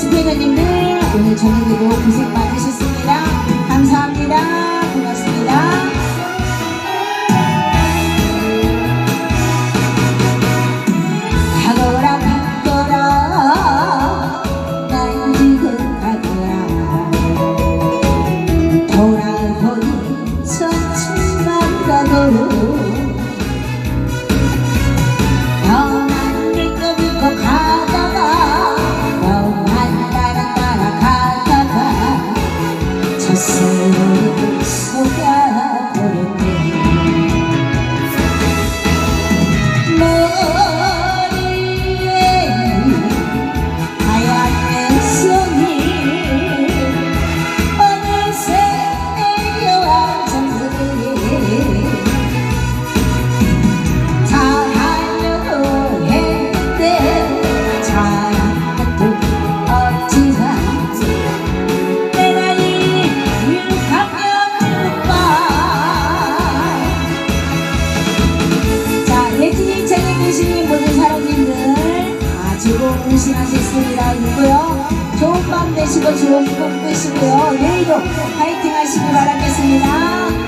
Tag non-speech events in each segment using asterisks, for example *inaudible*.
스페너님들 오늘 저녁에도 고생 많으셨습니다. 감사합니다. 고맙습니다. 즐거운 시간 됐습니다. 있고요? 좋은 밤 되시고 좋은 꿈 꾸시고요. 내일도 파이팅 하시기 바라겠습니다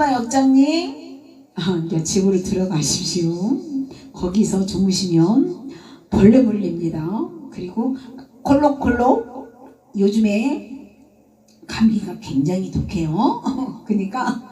본마 역장님 아, 이제 집으로 들어가십시오. 거기서 주무시면 벌레 물립니다. 그리고 콜록콜록 요즘에 감기가 굉장히 독해요. *laughs* 그러니까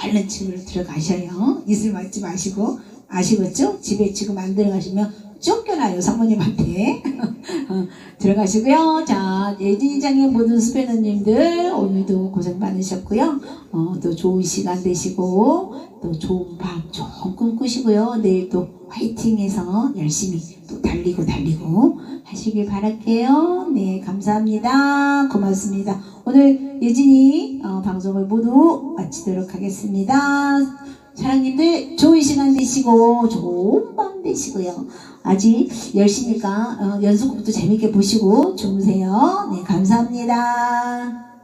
얼른 집으로 들어가셔요. 이슬 맞지 마시고 아시겠죠? 집에 지금 안 들어가시면 쫓겨나요 사모님한테 *laughs* 어, 들어가시고요. 자 예진이장의 모든 스페너님들 오늘도 고생 많으셨고요. 어, 또 좋은 시간 되시고 또 좋은 밤 좋은 꿈 꾸시고요. 내일 또 화이팅해서 열심히 또 달리고 달리고 하시길 바랄게요. 네 감사합니다. 고맙습니다. 오늘 예진이 어, 방송을 모두 마치도록 하겠습니다. 사랑님들 좋은 시간 되시고 좋은 밤 되시고요. 아직 10시니까 어, 연속곡도 재밌게 보시고 주무세요. 네 감사합니다.